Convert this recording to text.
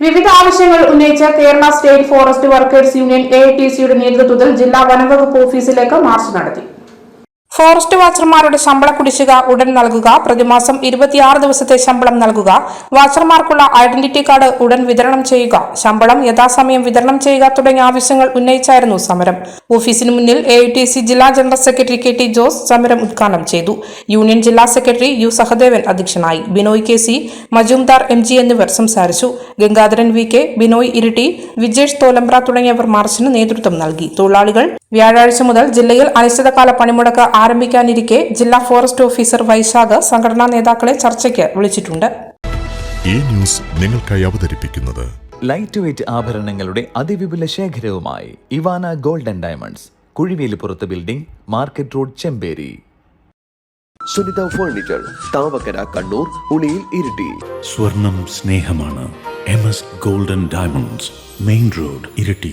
വിവിധ ആവശ്യങ്ങൾ ഉന്നയിച്ച Kerala state forest workers union A T സിയുടെ നേതൃത്വത്തിൽ ജില്ലാ വനംവകുപ്പ് ഓഫീസിലേക്ക് മാർച്ച് നടത്തി. ഫോറസ്റ്റ് വാച്ചർമാരുടെ ശമ്പള കുടിശ്ശിക ഉടൻ നൽകുക പ്രതിമാസം ഇരുപത്തിയാറ് ദിവസത്തെ ശമ്പളം നൽകുക വാച്ചർമാർക്കുള്ള ഐഡന്റിറ്റി കാർഡ് ഉടൻ വിതരണം ചെയ്യുക ശമ്പളം യഥാസമയം വിതരണം ചെയ്യുക തുടങ്ങിയ ആവശ്യങ്ങൾ ഉന്നയിച്ചായിരുന്നു സമരം. ഓഫീസിന് മുന്നിൽ എ ജില്ലാ general secretary K T Jose സമരം ഉദ്ഘാടനം ചെയ്തു. യൂണിയൻ ജില്ലാ സെക്രട്ടറി യു സഹദേവൻ അധ്യക്ഷനായി. Binoy K C Majumdar M G എന്നിവർ സംസാരിച്ചു. ഗംഗാധരൻ വി കെ ബിനോയ് ഇരിട്ടി വിജേഷ് തോലമ്പ്ര തുടങ്ങിയവർ മാർച്ചിന് നേതൃത്വം നൽകി. തൊഴിലാളികൾ വ്യാഴാഴ്ച മുതൽ ജില്ലയിൽ അനിശ്ചിതകാല പണിമുടക്ക് ആരംഭിക്കാനിരിക്കെ ജില്ലാ ഫോറസ്റ്റ് ഓഫീസർ വൈശാഖ് സംഘടനാ നേതാക്കളെ ചർച്ചയ്ക്ക് വിളിച്ചിട്ടുണ്ട്. ഈ ന്യൂസ് നിങ്ങൾക്കായി അവതരിപ്പിക്കുന്നത് ലൈറ്റ് വെയ്റ്റ് ആഭരണങ്ങളുടെ അതിവിപുല ശേഖരവുമായി Ivana golden diamonds Kuzhivelippurath building market road Chemperi. Sunitha furniture Thavakkara Kannur Uliyil Iritty. സ്വർണം സ്നേഹമാണ്. M S golden diamonds main road Iritty.